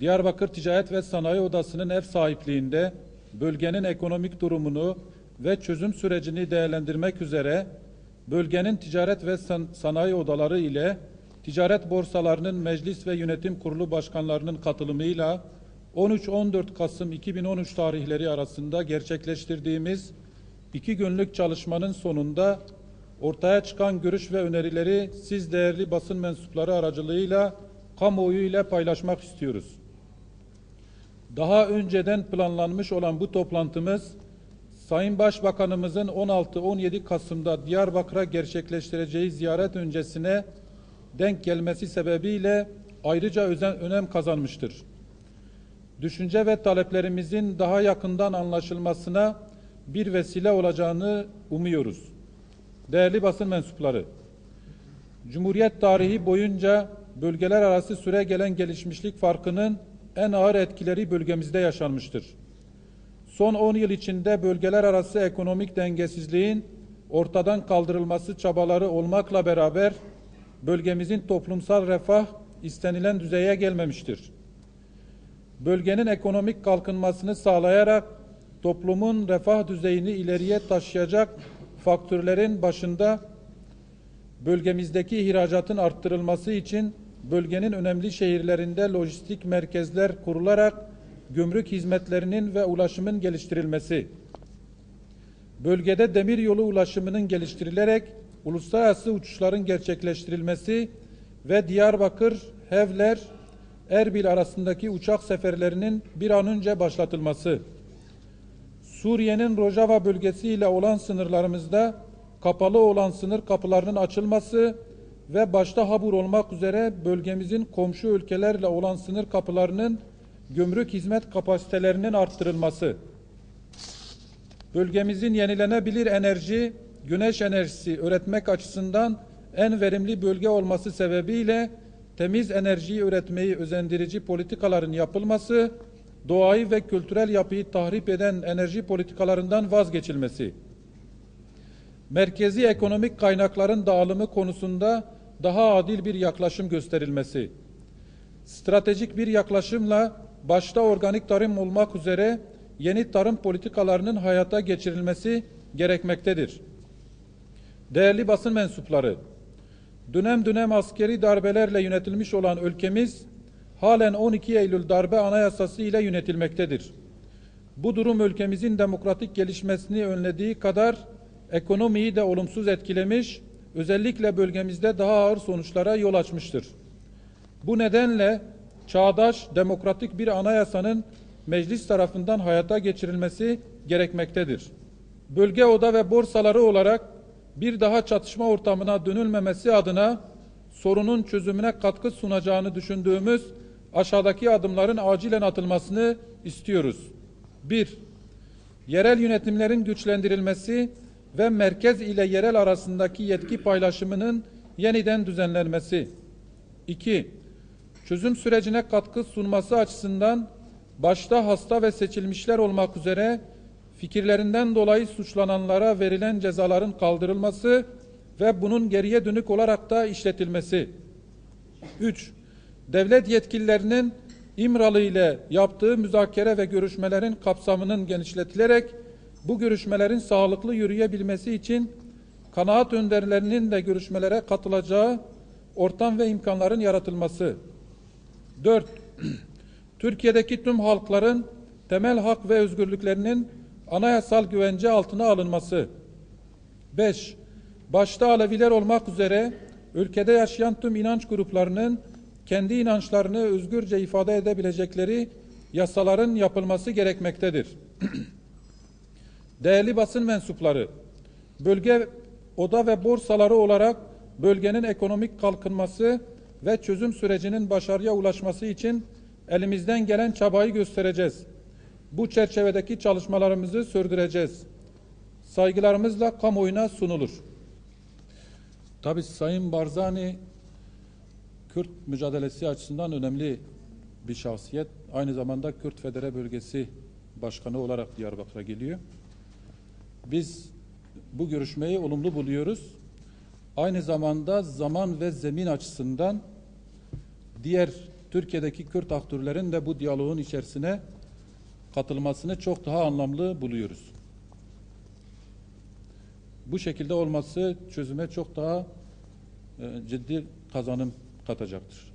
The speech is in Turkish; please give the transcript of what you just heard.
Diyarbakır Ticaret ve Sanayi Odası'nın ev sahipliğinde bölgenin ekonomik durumunu ve çözüm sürecini değerlendirmek üzere bölgenin ticaret ve san- sanayi odaları ile ticaret borsalarının meclis ve yönetim kurulu başkanlarının katılımıyla 13-14 Kasım 2013 tarihleri arasında gerçekleştirdiğimiz iki günlük çalışmanın sonunda ortaya çıkan görüş ve önerileri siz değerli basın mensupları aracılığıyla kamuoyu ile paylaşmak istiyoruz. Daha önceden planlanmış olan bu toplantımız Sayın Başbakanımızın 16-17 Kasım'da Diyarbakır'a gerçekleştireceği ziyaret öncesine denk gelmesi sebebiyle ayrıca özen, önem kazanmıştır. Düşünce ve taleplerimizin daha yakından anlaşılmasına bir vesile olacağını umuyoruz. Değerli basın mensupları, Cumhuriyet tarihi boyunca bölgeler arası süre gelen gelişmişlik farkının en ağır etkileri bölgemizde yaşanmıştır. Son 10 yıl içinde bölgeler arası ekonomik dengesizliğin ortadan kaldırılması çabaları olmakla beraber bölgemizin toplumsal refah istenilen düzeye gelmemiştir. Bölgenin ekonomik kalkınmasını sağlayarak toplumun refah düzeyini ileriye taşıyacak faktörlerin başında bölgemizdeki ihracatın arttırılması için bölgenin önemli şehirlerinde lojistik merkezler kurularak gümrük hizmetlerinin ve ulaşımın geliştirilmesi, bölgede demir yolu ulaşımının geliştirilerek uluslararası uçuşların gerçekleştirilmesi ve Diyarbakır, Hevler, Erbil arasındaki uçak seferlerinin bir an önce başlatılması, Suriye'nin Rojava bölgesi ile olan sınırlarımızda kapalı olan sınır kapılarının açılması ve başta Habur olmak üzere bölgemizin komşu ülkelerle olan sınır kapılarının gümrük hizmet kapasitelerinin arttırılması, bölgemizin yenilenebilir enerji, güneş enerjisi üretmek açısından en verimli bölge olması sebebiyle temiz enerjiyi üretmeyi özendirici politikaların yapılması, doğayı ve kültürel yapıyı tahrip eden enerji politikalarından vazgeçilmesi, merkezi ekonomik kaynakların dağılımı konusunda daha adil bir yaklaşım gösterilmesi, stratejik bir yaklaşımla başta organik tarım olmak üzere yeni tarım politikalarının hayata geçirilmesi gerekmektedir. Değerli basın mensupları, dönem dönem askeri darbelerle yönetilmiş olan ülkemiz halen 12 Eylül darbe anayasası ile yönetilmektedir. Bu durum ülkemizin demokratik gelişmesini önlediği kadar ekonomiyi de olumsuz etkilemiş, özellikle bölgemizde daha ağır sonuçlara yol açmıştır. Bu nedenle çağdaş, demokratik bir anayasanın meclis tarafından hayata geçirilmesi gerekmektedir. Bölge oda ve borsaları olarak bir daha çatışma ortamına dönülmemesi adına sorunun çözümüne katkı sunacağını düşündüğümüz aşağıdaki adımların acilen atılmasını istiyoruz. 1. Yerel yönetimlerin güçlendirilmesi ve merkez ile yerel arasındaki yetki paylaşımının yeniden düzenlenmesi. 2. Çözüm sürecine katkı sunması açısından başta hasta ve seçilmişler olmak üzere fikirlerinden dolayı suçlananlara verilen cezaların kaldırılması ve bunun geriye dönük olarak da işletilmesi. 3. Devlet yetkililerinin İmralı ile yaptığı müzakere ve görüşmelerin kapsamının genişletilerek bu görüşmelerin sağlıklı yürüyebilmesi için kanaat önderlerinin de görüşmelere katılacağı ortam ve imkanların yaratılması. 4. Türkiye'deki tüm halkların temel hak ve özgürlüklerinin anayasal güvence altına alınması. 5. Başta Aleviler olmak üzere ülkede yaşayan tüm inanç gruplarının kendi inançlarını özgürce ifade edebilecekleri yasaların yapılması gerekmektedir. Değerli basın mensupları, bölge oda ve borsaları olarak bölgenin ekonomik kalkınması ve çözüm sürecinin başarıya ulaşması için elimizden gelen çabayı göstereceğiz. Bu çerçevedeki çalışmalarımızı sürdüreceğiz. Saygılarımızla kamuoyuna sunulur. Tabi Sayın Barzani Kürt mücadelesi açısından önemli bir şahsiyet. Aynı zamanda Kürt Federe Bölgesi Başkanı olarak Diyarbakır'a geliyor. Biz bu görüşmeyi olumlu buluyoruz. Aynı zamanda zaman ve zemin açısından diğer Türkiye'deki Kürt aktörlerin de bu diyaloğun içerisine katılmasını çok daha anlamlı buluyoruz. Bu şekilde olması çözüme çok daha e, ciddi kazanım katacaktır.